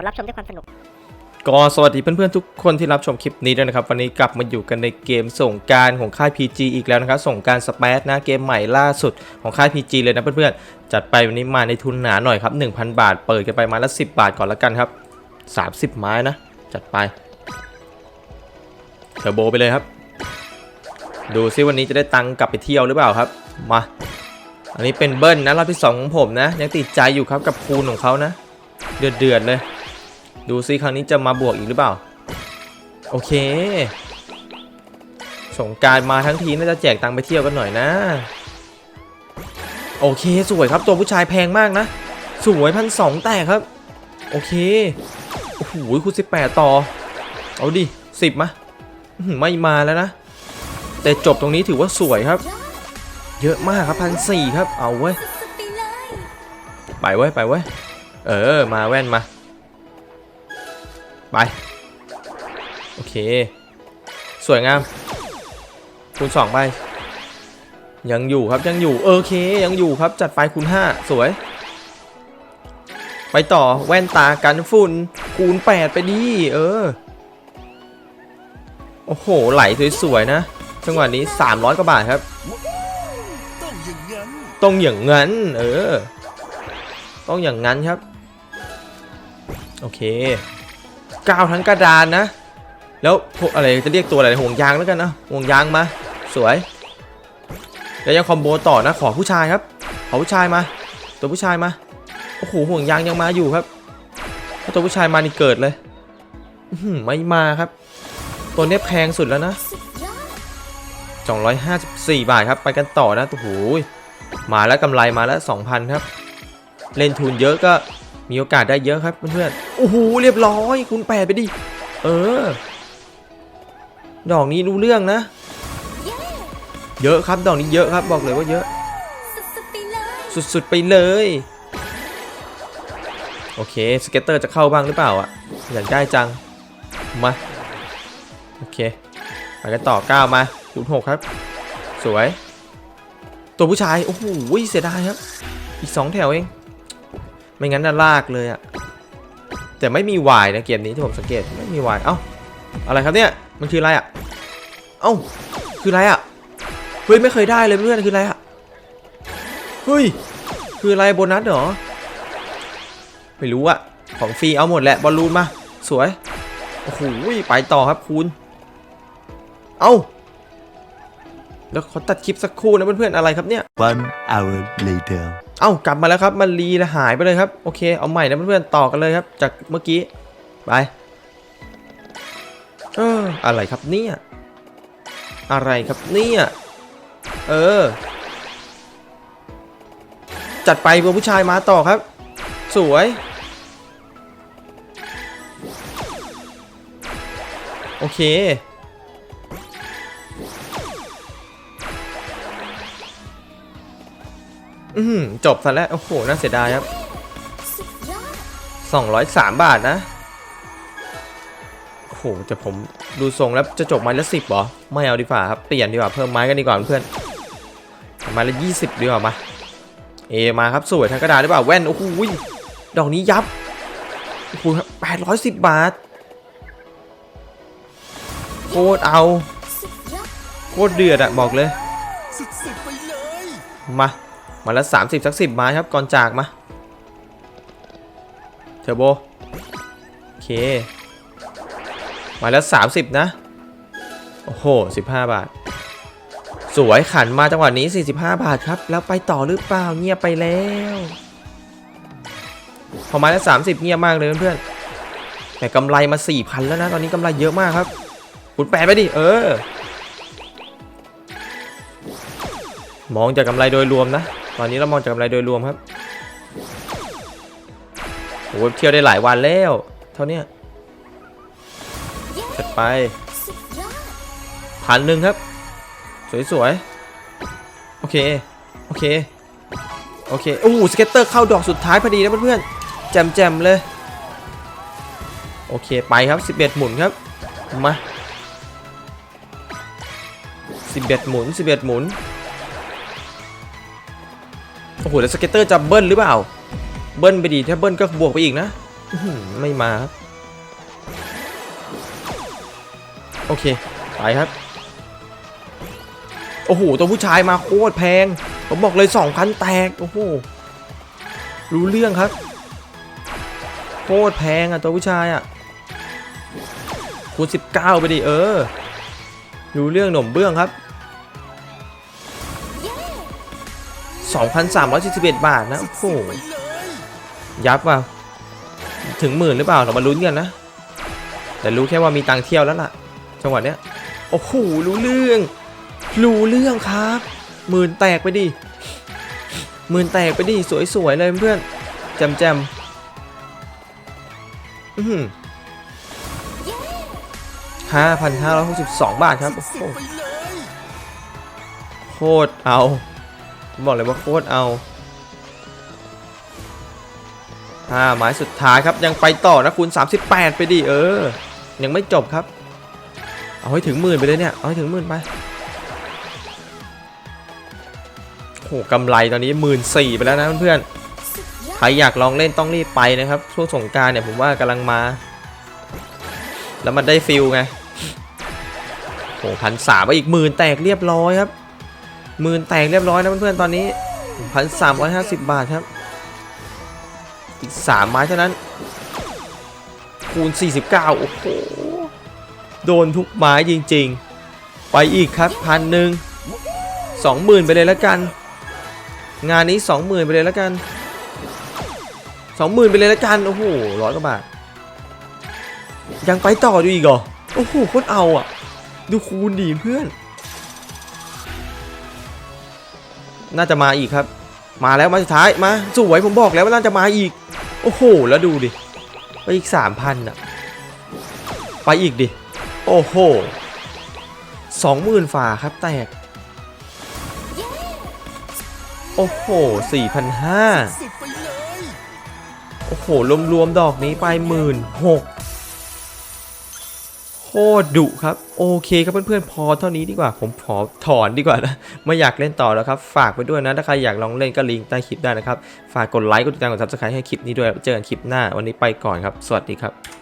ดรับชมด้วยความสนุก ก็สวัสดีเพื่อนๆทุกคนที่รับชมคลิปนี้ด้วยนะครับ วันนี้กลับมาอยู่กันในเกมส่งการของค่าย PG อีกแล้วนะครับ ส่งการสเปซนะเกมใหม่ล่าสุดของค่าย PG เลยนะเพื่อนๆ จัดไปวันนี้มาในทุนหนาหน่อยครับ 1,000 บาท เปิดกันไปมาละ 10 บาทก่อนละกันครับ 30 ไม้นะ จัดไปเทอร์โบไปเลยครับ ดูซิวันนี้จะได้ตังค์กลับไปเที่ยวหรือเปล่าครับมาอันนี้เป็นเบิ้ลนะรอบที่สองของผมนะ ยังติดใจอยู่ครับกับคูณของเขานะ เดือดเดือดเลย ดูซิครั้งนี้จะมาบวกอีกหรือเปล่า โอเค สงการมาทั้งทีน่าจะแจกตังค์ไปเที่ยวกันหน่อยนะ โอเคสวยครับตัวผู้ชายแพงมากนะ สวยพันสองแตกครับ โอเค โอ้โหคุณสิบแปดต่อ เอาดิสิบมาอื้อหือไม่มาแล้วนะ แต่จบตรงนี้ถือว่าสวยครับ เยอะมากครับพันสี่ครับ เอาเว้ย ไปเว้ยไปเว้ย เออ มาแว่นมา ไป โอเค สวยงามคูณสองไป ยังอยู่ครับยังอยู่ โอเค ยังอยู่ครับจัดไปคูณห้าสวย ไปต่อแว่นตากันฝุ่นคูณแปดไปดีเออ โอ้โห ไหลสวยๆนะจังหวะนี้ 300 กว่าบาทครับต้องอย่างนั้นต้องอย่างงั้น เออ ต้องอย่างงั้นครับ โอเค ก้าวทั้งกระดานนะ แล้วพวกอะไรจะเรียกตัวอะไรห่วงยางแล้วกันนะห่วงยางมาสวยแล้วยังคอมโบต่อนะขอผู้ชายครับ ขอผู้ชายมา ตัวผู้ชายมาโอ้โหห่วงยางยังมาอยู่ครับถ้าตัวผู้ชายมานี่เกิดเลยไม่มาครับ ตัวนี้แพงสุดแล้วนะ254 บาทครับ ไปกันต่อนะโอ้โหมาแล้วกำไรมาแล้ว 2,000 ครับ เล่นทุนเยอะก็ มีโอกาสได้เยอะครับเพื่อนๆโอ้โหเรียบร้อยคูณ8ไปดิ เออ ดอกนี้รู้เรื่องนะ เยอะครับดอกนี้เยอะครับ บอกเลยว่าเยอะ สุดๆไปเลย โอเคสเก็ตเตอร์จะเข้าบ้างหรือเปล่าอะอยากได้จัง มา โอเค ไปกันต่อ9มาคูณ6ครับ สวย ตัวผู้ชาย โอ้โหเสียดายครับ อีก2แถวเอง ไม่งั้นน่าลากเลยอะแต่ไม่มีวายนะเกมนี้ที่ผมสังเกตไม่มีวายเอ้าอะไรครับเนี่ยมันคืออะไรอะเอ้าคืออะไรอะเฮ้ยไม่เคยได้เลยเพื่อนคืออะไรอะเฮ้ยคืออะไรโบนัสเหรอไม่รู้อะของฟรีเอาหมดแหละบอลลูนมาสวยโอ้โหไปต่อครับคูณเอ้าแล้วขอตัดคลิปสักครู่นะเพื่อนๆอะไรครับเนี่ย One hour later เอ้ากลับมาแล้วครับ มันรีล้วหายไปเลยครับโอเคเอาใหม่นะเพื่อนๆต่อกันเลยครับ จากเมื่อกี้ไปเอออะไรครับเนี่ยอะไรครับเนี่ยเออ จัดไปเพื่อผู้ชายมาต่อครับ สวย โอเค อืมจบซะแล้ว โอ้โห น่าเสียดายครับ 203 บาทนะ โอ้โหแต่ผมดูทรงแล้วจะจบไม้ละสิบเหรอ ไม่เอาดีกว่าครับ เปลี่ยนดีกว่าเพิ่มไม้กันดีกว่าเพื่อนไม้ละยี่สิบดีกว่ามา เอมาครับสวยทั้งกระดาษหรือเปล่าแว่น โอ้โหดอกนี้ยับ โอ้โหแปดร้อยสิบบาท โคตรเอา โคตรเดือดอะบอกเลย มา มาละสามสิบสักสิบไม้ครับก่อนจากมาเทอร์โบโอเคมาแล้วสามสิบนะ โอ้โหสิบห้าบาท สวยขันมาจังหวะนี้45บห้าบาทครับ แล้วไปต่อหรือเปล่าเงียบไปแล้วพอมาแล้ว30เงียบมากเลยเพื่อนๆแต่กำไรมา4,000แล้วนะ ตอนนี้กำไรเยอะมากครับคุณแปดไปดิ เออ มองจากกำไรโดยรวมนะ ตอนนี้เรามองจากกำไรโดยรวมครับโอ้เที่ยวได้หลายวันแล้ว เท่าเนี้ยจัดไปพันหนึ่งครับ สวยๆ โอเค โอเค โอเค โอ้โหสเก็ตเตอร์เข้าดอกสุดท้ายพอดีนะเพื่อนๆ แจมๆ เลย โอเค ไปครับ 11 หมุนครับ มา 11 หมุน 11 หมุน โอ้โหแล้วสเก็ตเตอร์จะเบิ้ลหรือเปล่า เบิ้ลไปดีถ้าเบิ้ลก็บวกไปอีกนะไม่มาครับโอเคไปครับ โอ้โหตัวผู้ชายมาโคตรแพง ผมบอกเลย2,000แตก โอ้โห รู้เรื่องครับ โคตรแพงอะตัวผู้ชายอะ คูณ19ไปดิเออ รู้เรื่องหน่มเบื้องครับ 2,341 บาทนะ โอ้โหยยับว่ะ ถึงหมื่นหรือเปล่า เรามาลุ้นกันนะ แต่รู้แค่ว่ามีตังเที่ยวแล้วล่ะ จังหวะเนี้ย โอ้โห รู้เรื่อง รู้เรื่องครับ หมื่นแตกไปดิ หมื่นแตกไปดิ สวยๆเลยเพื่อน แจมแจมๆอื้อหือห้าพันห้าร้อยหกสิบสองบาทครับ โอ้โหสุดๆไปเลยโคตรเอา บอกเลยว่าโคตรเอาห้าไม้สุดท้ายครับยังไปต่อนะคุณ38 ไปดิเออ ยังไม่จบครับ เอาให้ถึงหมื่นไปเลยเนี่ย เอาให้ถึงหมื่นไปโหกำไรตอนนี้หมื่นสี่ไปแล้วนะเพื่อนๆ ใครอยากลองเล่นต้องรีบไปนะครับ ช่วงสงการเนี่ยผมว่ากำลังมา แล้วมันได้ฟิลไงโหพันสามไปอีกหมื่นแตกเรียบร้อยครับ หมื่นแตกเรียบร้อยนะเพื่อนๆตอนนี้พันสามร้อยห้าสิบบาทครับ อีกสามไม้เท่านั้น คูณ 49 โอ้โห โดนทุกไม้จริงๆ ไปอีกครับพันหนึ่งสองหมื่นไปเลยแล้วกัน งานนี้สองหมื่นไปเลยแล้วกันสองหมื่นไปเลยแล้วกัน โอ้โหร้อยกว่าบาท ยังไปต่อดูอีกเหรอ โอ้โหโคตรเอาอะ ดูคูณดีเพื่อน น่าจะมาอีกครับ มาแล้วมาสุดท้ายมาสวยผมบอกแล้วว่าน่าจะมาอีก โอ้โห แล้วดูดิ ไปอีกสามพันอะ ไปอีกดิ โอ้โหสองหมื่นฝาครับแตก โอ้โหสี่พันห้าโอ้โห รวมๆ ดอกนี้ไปหมื่นหก คตรดุครับ โอเคครับเพื่อนๆพอเท่านี้ดีกว่าผมขอถอนดีกว่านะไม่อยากเล่นต่อแล้วครับ ฝากไปด้วยนะ ถ้าใครอยากลองเล่นก็ลิงก์ใต้คลิปได้นะครับ ฝากกดไลค์กดติดตามกดซับสไครต์ให้คลิปนี้ด้วยเจอกันคลิปหน้าวันนี้ไปก่อนครับ สวัสดีครับ